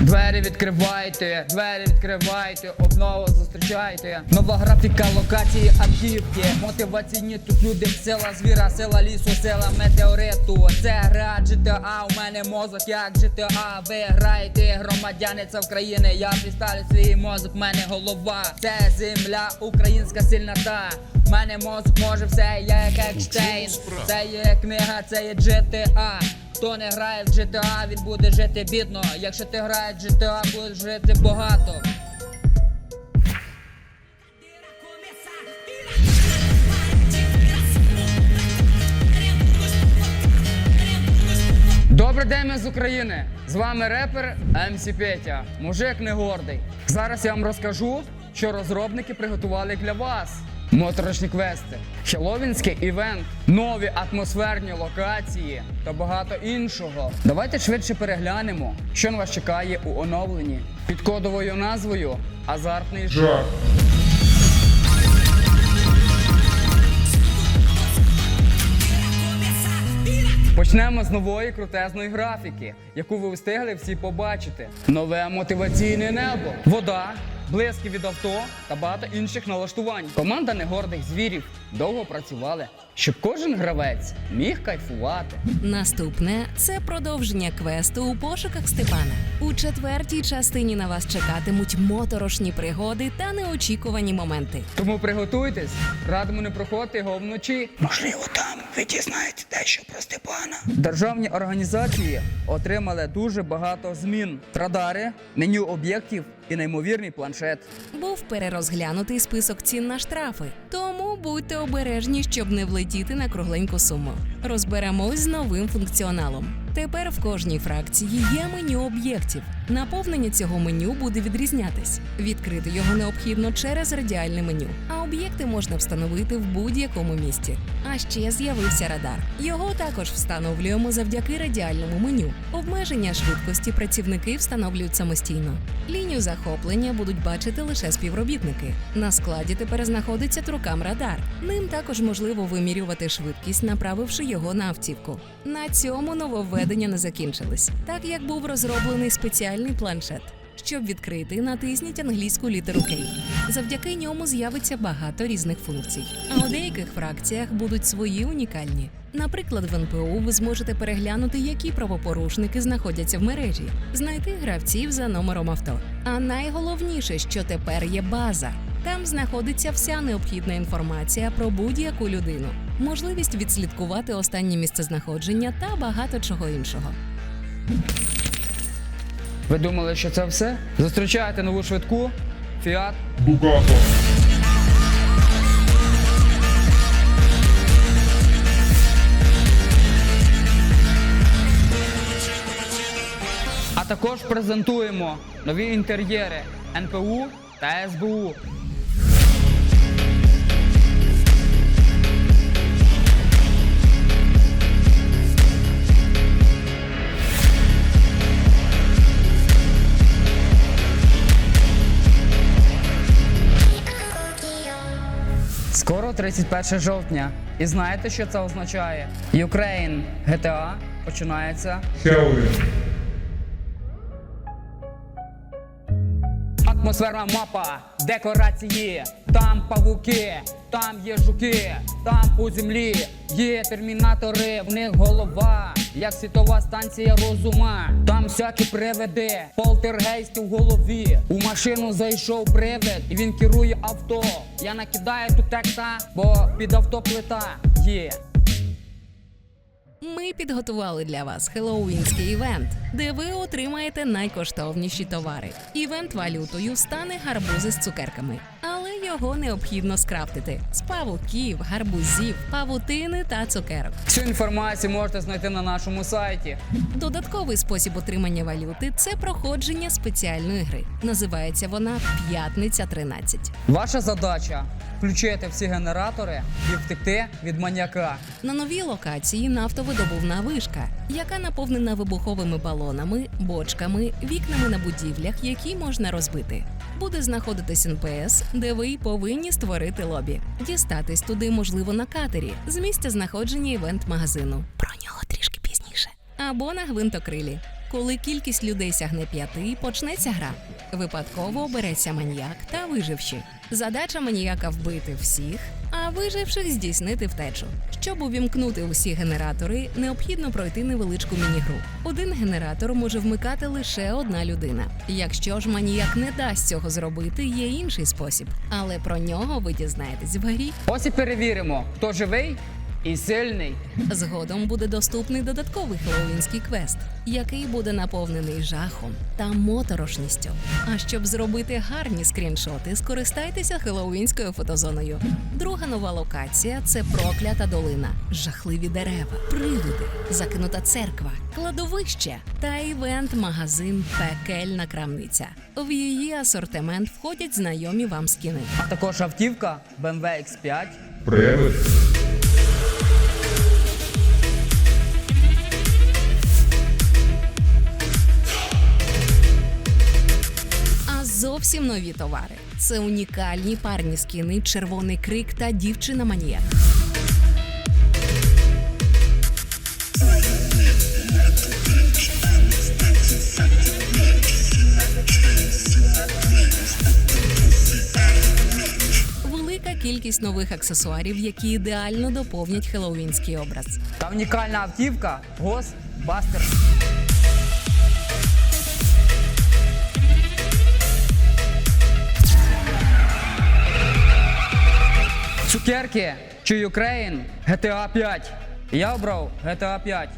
Двері відкривайте, двері відкривайте, обнову зустрічайте. Нова графіка локації автівки. Мотиваційні тут люди, сила звіра, сила лісу, сила метеориту. Це гра GTA, у мене мозок, як GTA. Ви граєте, громадяни, це в країни. Я присталю свій мозок, в мене голова. Це земля, українська сильнота. В мене мозок може все, я як Екштейн. Це є книга, це є GTA. Хто не грає в GTA, він буде жити бідно. Якщо ти граєш в GTA, будеш жити багато. Добрий день, ми з України. З вами репер МС Петя. Мужик не гордий. Зараз я вам розкажу, що розробники приготували для вас. Моторошні квести, хеловінський івент, нові атмосферні локації та багато іншого. Давайте швидше переглянемо, що на вас чекає у оновленні під кодовою назвою Азартний Жах. Почнемо з нової крутезної графіки, яку ви встигли всі побачити. Нове мотиваційне небо, вода, блиски від авто та багато інших налаштувань. Команда негордих звірів довго працювали, щоб кожен гравець міг кайфувати. Наступне це продовження квесту у пошуках Степана. У четвертій частині на вас чекатимуть моторошні пригоди та неочікувані моменти. Тому приготуйтесь, радимо не проходити його вночі. Можливо, там ви дізнаєте дещо про Степана. Державні організації отримали дуже багато змін: радари, меню об'єктів і неймовірний планшет. Був перерозглянутий список цін на штрафи, тому будьте обережні, щоб не влетіти на кругленьку суму. Розберемось з новим функціоналом. Тепер в кожній фракції є меню об'єктів. Наповнення цього меню буде відрізнятись. Відкрити його необхідно через радіальне меню, а об'єкти можна встановити в будь-якому місці. А ще з'явився радар. Його також встановлюємо завдяки радіальному меню. Обмеження швидкості працівники встановлюють самостійно. Лінію захоплення будуть бачити лише співробітники. На складі тепер знаходиться трукам радар. Ним також можливо вимірювати швидкість, направивши його на автівку. На цьому нововведення не закінчились, так як був розроблений спеціальний планшет. Щоб відкрити, натисніть англійську літеру K. Завдяки ньому з'явиться багато різних функцій. А у деяких фракціях будуть свої унікальні. Наприклад, в НПУ ви зможете переглянути, які правопорушники знаходяться в мережі, знайти гравців за номером авто. А найголовніше, що тепер є база. Там знаходиться вся необхідна інформація про будь-яку людину, можливість відслідкувати останнє місцезнаходження та багато чого іншого. Ви думали, що це все? Зустрічайте нову швидку Fiat Бугато. А також презентуємо нові інтер'єри НПУ та СБУ. 31 жовтня. І знаєте, що це означає? Ukraine GTA починається Хеллоуін. Атмосферна мапа, декорації, там павуки, там є жуки, там у землі є термінатори, в них голова, як світова станція розума. Там всякі привиди, полтергейсти в голові. У машину зайшов привид, і він керує авто. Я накидаю тут текста, бо під авто плита є. Ми підготували для вас хеллоуінський івент, де ви отримаєте найкоштовніші товари. Івент валютою стане гарбузи з цукерками, його необхідно скрафтити з павуків, гарбузів, павутини та цукерок. Всю інформацію можете знайти на нашому сайті. Додатковий спосіб отримання валюти це проходження спеціальної гри. Називається вона П'ятниця 13. Ваша задача включити всі генератори і втекти від маньяка. На новій локації нафтовидобувна вишка, яка наповнена вибуховими балонами, бочками, вікнами на будівлях, які можна розбити. Буде знаходитись НПС, де ви повинні створити лобі. Дістатись туди можливо на катері з місця знаходження івент-магазину. Про нього трішки пізніше. Або на гвинтокрилі. Коли кількість людей сягне п'яти, почнеться гра. Випадково обереться маніяк та виживші. Задача маніяка вбити всіх, виживших здійснити втечу. Щоб увімкнути усі генератори, необхідно пройти невеличку мінігру. Один генератор може вмикати лише одна людина. Якщо ж маніяк не дасть цього зробити, є інший спосіб, але про нього ви дізнаєтесь в грі. Ось і перевіримо, хто живий і сильний. Згодом буде доступний додатковий хеллоуінський квест, який буде наповнений жахом та моторошністю. А щоб зробити гарні скріншоти, скористайтеся хеллоуінською фотозоною. Друга нова локація це проклята долина, жахливі дерева, привиди, закинута церква, кладовище та івент-магазин Пекельна крамниця. В її асортимент входять знайомі вам скіни. А також автівка BMW X5. Привид. Зовсім нові товари. Це унікальні парні скіни, червоний крик та дівчина. Велика кількість нових аксесуарів, які ідеально доповнять хеллоуінський образ. Та унікальна автівка Ghostbuster. Цукерки чи Ukraine GTA 5. Я обрав GTA 5.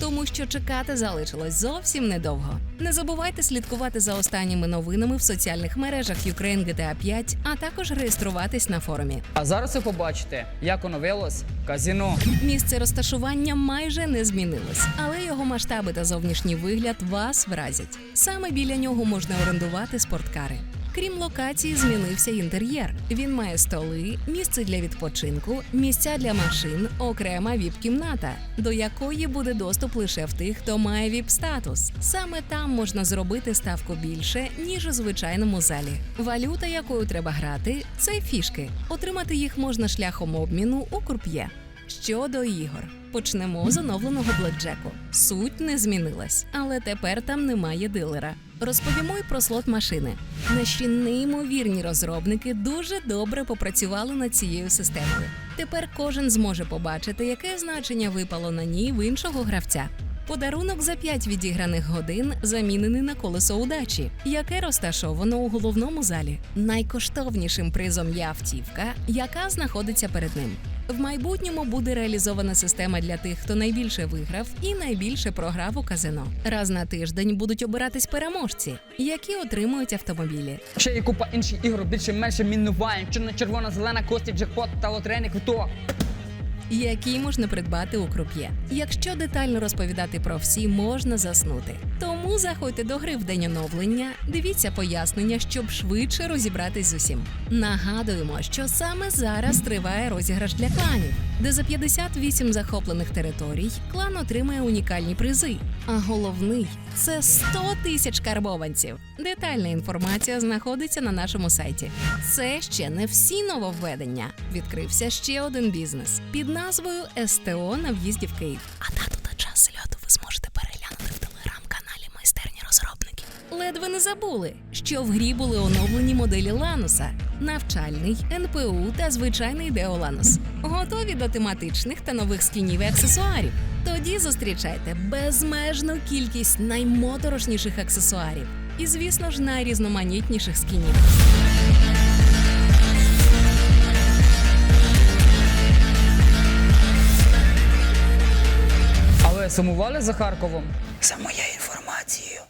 Тому що чекати залишилось зовсім недовго. Не забувайте слідкувати за останніми новинами в соціальних мережах Ukraine GTA 5, а також реєструватись на форумі. А зараз ви побачите, як оновилось казіно. Місце розташування майже не змінилось, але його масштаби та зовнішній вигляд вас вразять. Саме біля нього можна орендувати спорткари. Крім локації, змінився інтер'єр. Він має столи, місце для відпочинку, місця для машин, окрема віп-кімната, до якої буде доступ лише в тих, хто має віп-статус. Саме там можна зробити ставку більше, ніж у звичайному залі. Валюта, якою треба грати, це фішки. Отримати їх можна шляхом обміну у круп'є. Щодо ігор, почнемо з оновленого блекджеку. Суть не змінилась, але тепер там немає дилера. Розповімо й про слот машини. Наші неймовірні розробники дуже добре попрацювали над цією системою. Тепер кожен зможе побачити, яке значення випало на ній в іншого гравця. Подарунок за 5 відіграних годин замінений на колесо удачі, яке розташовано у головному залі. Найкоштовнішим призом є автівка, яка знаходиться перед ним. В майбутньому буде реалізована система для тих, хто найбільше виграв і найбільше програв у казино. Раз на тиждень будуть обиратись переможці, які отримують автомобілі. Ще є купа інших ігор, більше-менше мінувань. Чорна, червона, зелена, кості, джекпот та лотерейний квиток. Які можна придбати у круп'є. Якщо детально розповідати про всі, можна заснути. Тому заходьте до гри в день оновлення, дивіться пояснення, щоб швидше розібратись з усім. Нагадуємо, що саме зараз триває розіграш для кланів, де за 58 захоплених територій клан отримає унікальні призи. А головний це 100 тисяч карбованців. Детальна інформація знаходиться на нашому сайті. Це ще не всі нововведення. Відкрився ще один бізнес під назвою СТО на в'їзді в Київ. А дату та час зльоту ви зможете переглянути в телеграм-каналі майстерні розробників. Ледве не забули, що в грі були оновлені моделі Лануса, навчальний, НПУ та звичайний Део Ланус. Готові до тематичних та нових скінів і аксесуарів. Тоді зустрічайте безмежну кількість наймоторошніших аксесуарів і, звісно ж, найрізноманітніших скінів. Сумували за Харковом? За моєю інформацією,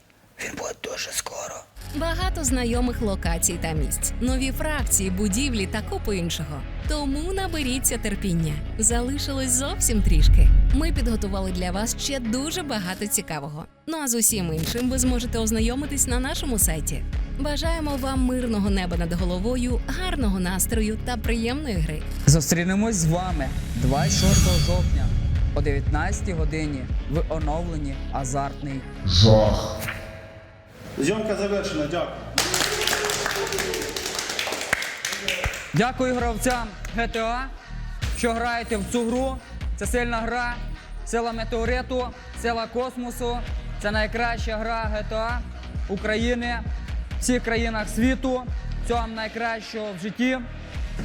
він буде дуже скоро. Багато знайомих локацій та місць, нові фракції, будівлі та купу іншого. Тому наберіться терпіння. Залишилось зовсім трішки. Ми підготували для вас ще дуже багато цікавого. Ну а з усім іншим ви зможете ознайомитись на нашому сайті. Бажаємо вам мирного неба над головою, гарного настрою та приємної гри. Зустрінемось з вами 26 жовтня о 19 годині в оновленні азартний. Жах. Зйомка завершена, дякую. Дякую гравцям GTA, що граєте в цю гру. Це сильна гра, сила метеориту, сила космосу. Це найкраща гра GTA України в всіх країнах світу. Цього вам найкращого в житті.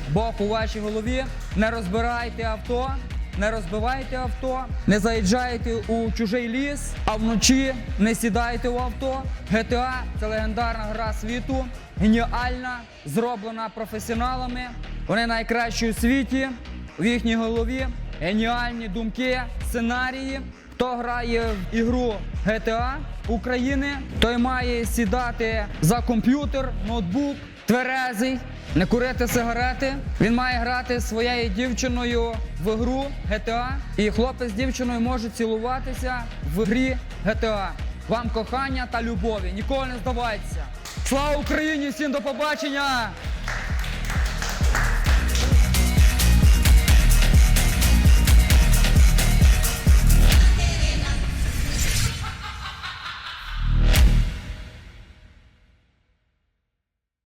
Бог у вашій голові. Не розбирайте авто, не розбивайте авто, не заїжджайте у чужий ліс, а вночі не сідайте в авто. GTA – це легендарна гра світу, геніальна, зроблена професіоналами. Вони найкращі у світі. В їхній голові геніальні думки, сценарії. Хто грає в ігру GTA України, той має сідати за комп'ютер, ноутбук, тверезий, не курити сигарети. Він має грати своєю дівчиною в гру GTA. І хлопець з дівчиною може цілуватися в грі GTA. Вам кохання та любові. Ніколи не здавайтеся. Слава Україні! Всім до побачення!